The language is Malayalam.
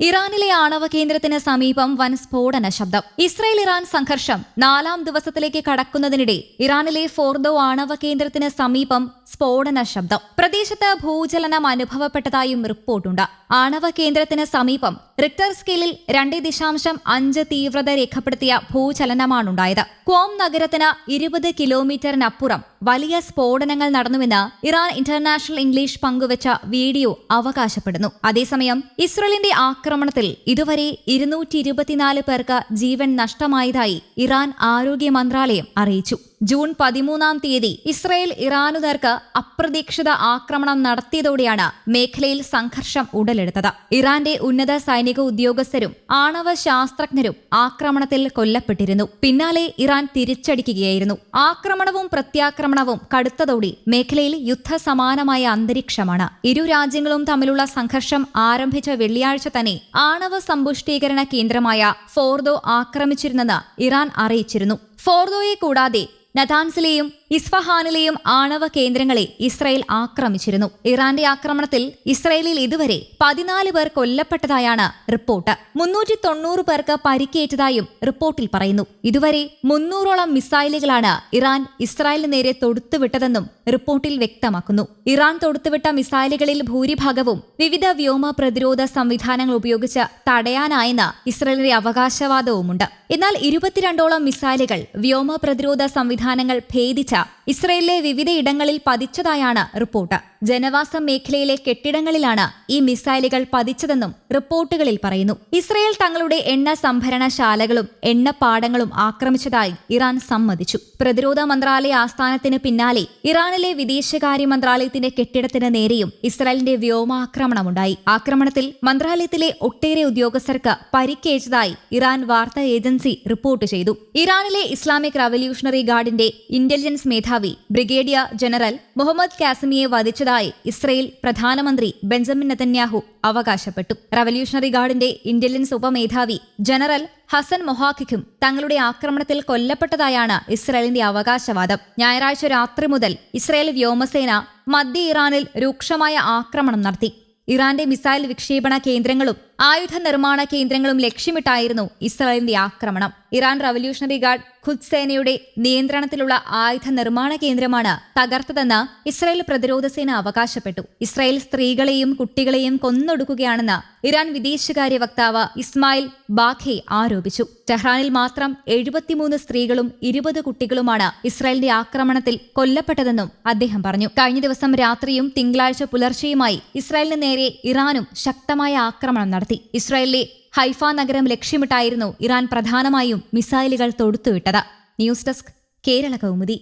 ഇറാനിലെ ആണവ കേന്ദ്രത്തിന് സമീപം വൻ സ്ഫോടന ശബ്ദം. ഇസ്രായേൽ ഇറാൻ സംഘർഷം നാലാം ദിവസത്തിലേക്ക് കടക്കുന്നതിനിടെ ഇറാനിലെ ഫോർദോ ആണവ കേന്ദ്രത്തിന് സമീപം സ്ഫോടന ശബ്ദം. പ്രദേശത്ത് ഭൂചലനം അനുഭവപ്പെട്ടതായും റിപ്പോർട്ടുണ്ട്. ആണവ കേന്ദ്രത്തിന് സമീപം റിക്ടർ സ്കെയിലിൽ രണ്ട് ദശാംശം അഞ്ച് തീവ്രത രേഖപ്പെടുത്തിയ ഭൂചലനമാണുണ്ടായത്. ക്വോം നഗരത്തിന് ഇരുപത് കിലോമീറ്ററിനപ്പുറം വലിയ സ്ഫോടനങ്ങൾ നടന്നുവെന്ന് ഇറാൻ ഇന്റർനാഷണൽ ഇംഗ്ലീഷ് പങ്കുവച്ച വീഡിയോ അവകാശപ്പെടുന്നു. അതേസമയം ഇസ്രയേലിന്റെ ആക്രമണത്തിൽ ഇതുവരെ ഇരുന്നൂറ്റി പേർക്ക് ജീവൻ നഷ്ടമായതായി ഇറാൻ ആരോഗ്യ മന്ത്രാലയം അറിയിച്ചു. ജൂൺ പതിമൂന്നാം തീയതി ഇസ്രയേൽ ഇറാനുകാർക്ക് അപ്രതീക്ഷിത ആക്രമണം നടത്തിയതോടെയാണ് മേഖലയിൽ സംഘർഷം ഉടലെടുത്തത്. ഇറാന്റെ ഉന്നത സൈനിക ഉദ്യോഗസ്ഥരും ആണവ ശാസ്ത്രജ്ഞരും ആക്രമണത്തിൽ കൊല്ലപ്പെട്ടിരുന്നു. പിന്നാലെ ഇറാൻ തിരിച്ചടിക്കുകയായിരുന്നു. ആക്രമണവും പ്രത്യാക്രമണവും കടുത്തതോടെ മേഖലയിൽ യുദ്ധസമാനമായ അന്തരീക്ഷമാണ്. ഇരു രാജ്യങ്ങളും തമ്മിലുള്ള സംഘർഷം ആരംഭിച്ച വെള്ളിയാഴ്ച തന്നെ ആണവ സമ്പുഷ്ടീകരണ കേന്ദ്രമായ ഫോർദോ ആക്രമിച്ചിരുന്നെന്ന് ഇറാൻ അറിയിച്ചിരുന്നു. ഫോർദോയെ കൂടാതെ നഥാൻസിലെയും ഇസ്ഫഹാനിലെയും ആണവ കേന്ദ്രങ്ങളെ ഇസ്രയേൽ ആക്രമിച്ചിരുന്നു. ഇറാന്റെ ആക്രമണത്തിൽ ഇസ്രയേലിൽ ഇതുവരെ പതിനാല് പേർ കൊല്ലപ്പെട്ടതായാണ് റിപ്പോർട്ട്. മുന്നൂറ്റി തൊണ്ണൂറ് പേർക്ക് പരിക്കേറ്റതായും റിപ്പോർട്ടിൽ പറയുന്നു. ഇതുവരെ മുന്നൂറോളം മിസൈലുകളാണ് ഇറാൻ ഇസ്രായേലിന് നേരെ തൊടുത്തുവിട്ടതെന്നും റിപ്പോർട്ടിൽ വ്യക്തമാക്കുന്നു. ഇറാൻ തൊടുത്തുവിട്ട മിസൈലുകളിൽ ഭൂരിഭാഗവും വിവിധ വ്യോമ പ്രതിരോധ സംവിധാനങ്ങൾ ഉപയോഗിച്ച് തടയാനായെന്ന് ഇസ്രയേലിന്റെ അവകാശവാദവുമുണ്ട്. എന്നാൽ ഇരുപത്തിരണ്ടോളം മിസൈലുകൾ വ്യോമ പ്രതിരോധ സംവിധാനങ്ങൾ ഭേദിച്ച ഇസ്രയേലിലെ വിവിധയിടങ്ങളിൽ പതിച്ചതായാണ് റിപ്പോർട്ട്. ജനവാസ മേഖലയിലെ കെട്ടിടങ്ങളിലാണ് ഈ മിസൈലുകൾ പതിച്ചതെന്നും റിപ്പോർട്ടുകളിൽ പറയുന്നു. ഇസ്രയേൽ തങ്ങളുടെ എണ്ണ സംഭരണശാലകളും എണ്ണപ്പാടങ്ങളും ആക്രമിച്ചതായി ഇറാൻ സമ്മതിച്ചു. പ്രതിരോധ മന്ത്രാലയ ആസ്ഥാനത്തിന് പിന്നാലെ ഇറാനിലെ വിദേശകാര്യ മന്ത്രാലയത്തിന്റെ കെട്ടിടത്തിന് നേരെയും ഇസ്രായേലിന്റെ വ്യോമാക്രമണമുണ്ടായി. ആക്രമണത്തിൽ മന്ത്രാലയത്തിലെ ഒട്ടേറെ ഉദ്യോഗസ്ഥർക്ക് പരിക്കേറ്റതായി ഇറാൻ വാർത്താ ഏജൻസി റിപ്പോർട്ട് ചെയ്തു. ഇറാനിലെ ഇസ്ലാമിക് റവല്യൂഷണറി ഗാർഡിന്റെ ഇന്റലിജൻസ് മേധാവി ബ്രിഗേഡിയർ ജനറൽ മുഹമ്മദ് കാസിമിയെ വധിച്ചതായി ഇസ്രയേൽ പ്രധാനമന്ത്രി ബെഞ്ചമിൻ നെതന്യാഹു അവകാശപ്പെട്ടു. റവല്യൂഷണറി ഗാർഡിന്റെ ഇന്റലിജൻസ് ഉപമേധാവി ജനറൽ ഹസൻ മൊഹാഖിക്കും തങ്ങളുടെ ആക്രമണത്തിൽ കൊല്ലപ്പെട്ടതായാണ് ഇസ്രയേലിന്റെ അവകാശവാദം. ഞായറാഴ്ച രാത്രി മുതൽ ഇസ്രയേൽ വ്യോമസേന മധ്യ ഇറാനിൽ രൂക്ഷമായ ആക്രമണം നടത്തി. ഇറാന്റെ മിസൈൽ വിക്ഷേപണ കേന്ദ്രങ്ങളും ആയുധ നിർമ്മാണ കേന്ദ്രങ്ങളും ലക്ഷ്യമിട്ടായിരുന്നു ഇസ്രായേലിന്റെ ആക്രമണം. ഇറാൻ റവല്യൂഷണറി ഗാർഡ് ഖുദ് സേനയുടെ നിയന്ത്രണത്തിലുള്ള ആയുധ നിർമ്മാണ കേന്ദ്രമാണ് തകർത്തതെന്ന് ഇസ്രായേൽ പ്രതിരോധ സേന അവകാശപ്പെട്ടു. ഇസ്രായേൽ സ്ത്രീകളെയും കുട്ടികളെയും കൊന്നൊടുക്കുകയാണെന്ന് ഇറാൻ വിദേശകാര്യ വക്താവ് ഇസ്മായിൽ ബാഖെ ആരോപിച്ചു. ടെഹ്റാനിൽ മാത്രം എഴുപത്തിമൂന്ന് സ്ത്രീകളും ഇരുപത് കുട്ടികളുമാണ് ഇസ്രായേലിന്റെ ആക്രമണത്തിൽ കൊല്ലപ്പെട്ടതെന്നും അദ്ദേഹം പറഞ്ഞു. കഴിഞ്ഞ ദിവസം രാത്രിയും തിങ്കളാഴ്ച പുലർച്ചെയുമായി ഇസ്രായേലിന് നേരെ ഇറാനും ശക്തമായ ആക്രമണം നടത്തി. ഇസ്രായേലിലെ ഹൈഫ നഗരം ലക്ഷ്യമിട്ടായിരുന്നു ഇറാൻ പ്രധാനമായും മിസൈലുകൾ തൊടുത്തുവിട്ടത്. News desk Kerala Kaumudi.